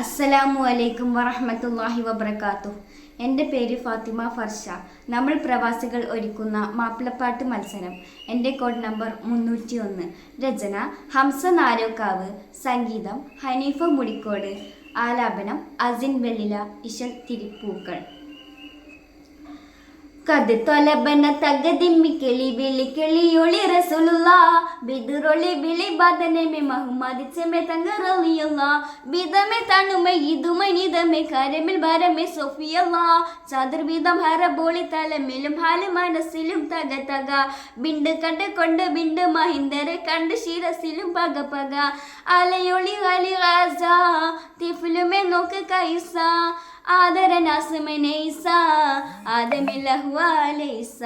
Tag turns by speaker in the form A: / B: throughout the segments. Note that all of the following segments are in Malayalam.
A: അസ്സലാമു അലൈക്കും വറഹമത്തല്ലാഹി വബർക്കാത്തു എന്റെ പേര് ഫാത്തിമ ഫർഷ. നമ്മൾ പ്രവാസികൾ ഒരുക്കുന്ന മാപ്പിളപ്പാട്ട് മത്സരം. എന്റെ കോഡ് നമ്പർ മുന്നൂറ്റി ഒന്ന് രചന ഹംസ നാരോക്കാവ്. സംഗീതം ഹനീഫ മുടിക്കോട്. ആലാപനം അസിൻ വെള്ളില ഇഷൽ തിരിപ്പൂക്കൾ. തൊലബന തഗദിമ്മി കിളി വിളി കിളിയൊളി റസൂലുള്ള. ബിദുറൊളി വിളി ബദനമെ മഹുമതി ചെമെ തങ്കറളിയുള്ള ബിദമെ തണുമെ ഇതുമെ നിതമെ കരമിൽ ഭരമെ സൊഫിയല്ല. ചതുർവിധം ഹരബോളി തലമിലും ഹാൽ മനസ്സിലും തക തക. ബിണ്ട് കണ്ട് കൊണ്ട് ബിണ്ട് മഹിന്ദരെ കണ്ട് ശിരസിലും പക പക. അലയൊളി അലി റാസ തിഫിലുമെ നോക്ക് കൈസ. ആദരനാസമനൈസ ആദമില്ലഹുവാലൈസ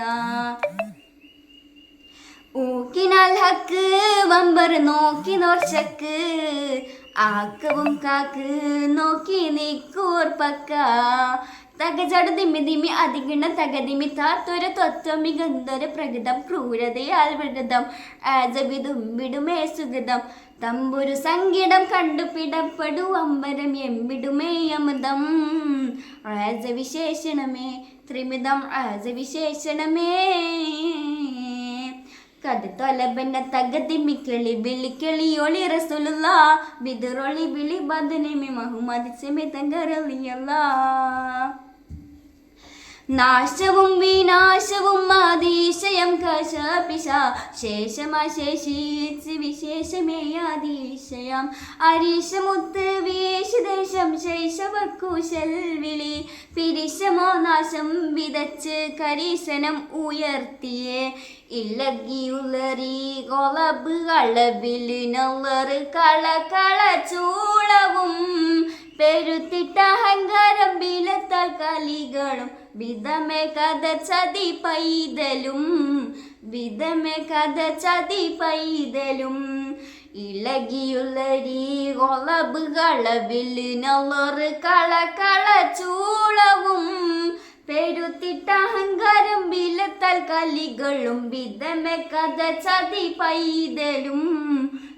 A: ഊക്കിനാൽ ഹക്ക് വമ്പർ നോക്കി നോർച്ചക്ക് ആക്കവും കാക്ക് നോക്കി നിക്കൂർ പക്ക. തകജട ദിമി ദിമ്മി അതിഗിണ തകതിമി തുര തത്വമി ഗന്ധര പ്രകൃതം ക്രൂരതയാൽ വിടുതം ആജവിതും വിടുമേ സുഗതം. തമ്പുരു സംഗീതം കണ്ടുപിടപ്പെടു അമ്പരം എമ്പിടുമേ അമൃതം. ആജവിശേഷണമേ ത്രിമിതം രാജവിശേഷണമേ കഥ തൊലബന തകതിമി റസുലുള്ള. ബദനമി മഹുമതി ചെമി തങ്കറളിയല്ല നാശവും വിനാശവും ആദീശയം കശപിശ. ശേഷമശേഷിച്ച് വിശേഷമേ ആദീശയം അരീശമുത്ത് വേശദേശം ശൈശവക്കുശൽ വിളി. പിരിശമോ നാശം വിതച്ച് കരീശനം ഉയർത്തിയേ. ഇല്ലകിയുളറി കൊളബ് കളവിൽ നല്ലറ് കള കള ചൂളവും. പെരുത്തിട്ട അഹങ്കാരം ബിലത്താൽ കലികളും വിധമേ കഥ ചതി പൈതലും വിധമേ കഥ ചതി പൈതലും. ഇളകിയുള്ളരി കൊളബ് കളവിൽ നല്ലറ് കള കള ചൂളവും. പെരുത്തിട്ട അഹങ്കാരം വിലത്തൽ കലികളും വിധമെ കഥ ചതി പൈതലും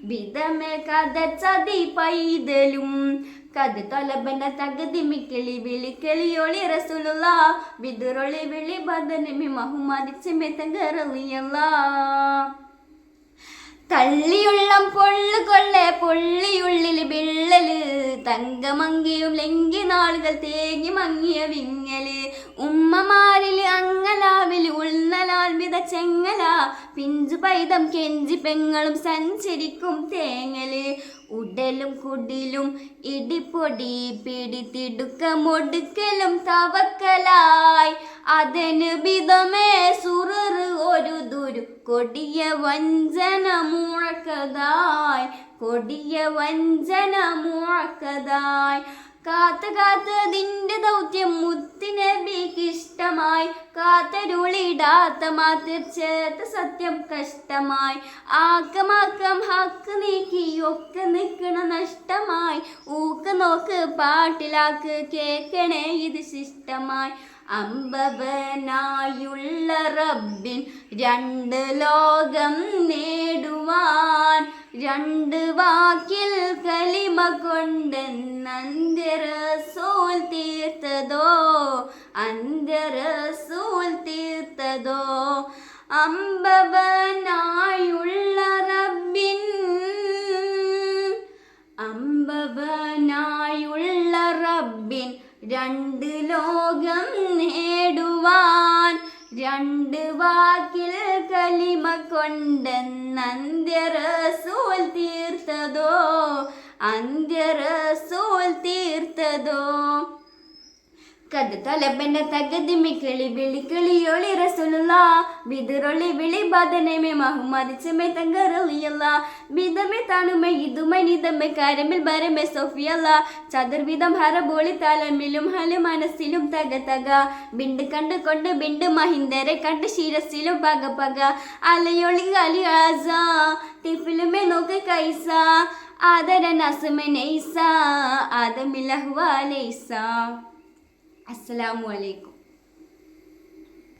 A: വിധമെ കഥ ചതി പൈതലും. കത് തൊലബന തകതിമി കിളി വിളി കിളിയൊളി റസുലുള്ള. ബിദുറൊളി വിളി ബദനമി മഹുമതിച്ചമേ തങ്കറളിയല്ല തള്ളിയുള്ളം പൊള്ളുകൊള്ളെ പൊള്ളിയുള്ളിൽ വിള്ളൽ തങ്കമങ്കിയും ലെങ്കി നാളുകൾ തേങ്ങി മങ്ങിയ വിങ്ങൽ. ഉമ്മമാരിൽ അങ്ങലാവിൽ ഉൾനലാൽ വിത ചെങ്ങല. പിഞ്ചു പൈതം കെഞ്ചി പെങ്ങളും സഞ്ചരിക്കും തേങ്ങൽ. ഉടലും കുടിലും ഇടിപ്പൊടി പിടിത്തിടുക്കമൊടുക്കലും തവക്കലായി. അതിന് വിധമേ സുറു ഒരു ദുരു കൊടിയ വഞ്ചന മുഴക്കതായി കൊടിയ വഞ്ചന മുഴക്കതായി. കാത്ത് കാത്ത് അതിന്റെ ദൗത്യം മുത്തിനബിക്കിഷ്ടമായി കാത്തരുളിടാത്ത മാതിർ ചേർത്ത സത്യം കഷ്ടമായി. ആക്കമാക്കം ഹക്ക് നീക്കി ഒക്കെ നിൽക്കണ നഷ്ടമായി. ഊക്ക് നോക്ക് പാട്ടിലാക്ക് കേക്കണേ ഇത് ശിഷ്ടമായി. അമ്പവനായുള്ള റബ്ബിൻ രണ്ട് ലോകം നേടുവാൻ രണ്ട് വാക്കിൽ കലിമ കൊണ്ട് അന്ത്യറസൂൽ തീർത്തതോ? അന്ത്യറസൂൽ തീർത്തതോ? അമ്പവനായുള്ള റബ്ബിൻ അമ്പവനായുള്ള റബ്ബിൻ രണ്ട് ലോകം രണ്ട് വാക്കിൽ കലിമ കൊണ്ടെന്നന്ത്യറസൂൽ തീർത്തതോ? അന്ത്യറസൂൽ തീർത്തതോ? കത് തലബന തകതിമി കിളി വിളി കിളിയൊളി റസുലുള്ള. ബിദുറൊളി വിളി ബദനമെ മഹുമതി ചെമെ തങ്കറളിയല്ല ബിദമെ തണുമെ ഇതുമെ നിതമെ കരമിൽ ബരമെ സൊഫിയല്ല. ചതുർവിധം ഹരബോളി തലമിലും ഹൽ മനസ്സിലും തക തക. ബിണ്ട് കണ്ട് കൊണ്ട് ബിണ്ട് മഹിന്ദരെ കണ്ട് ശിരസിലും പക പക. അലയൊളി അലി ആസ തിഫിലുമെ നോക്ക് കൈസ. ആദര നസുമെ നൈസ ആദമിലഹുവാലൈസ അസ്സലാമു അലൈക്കും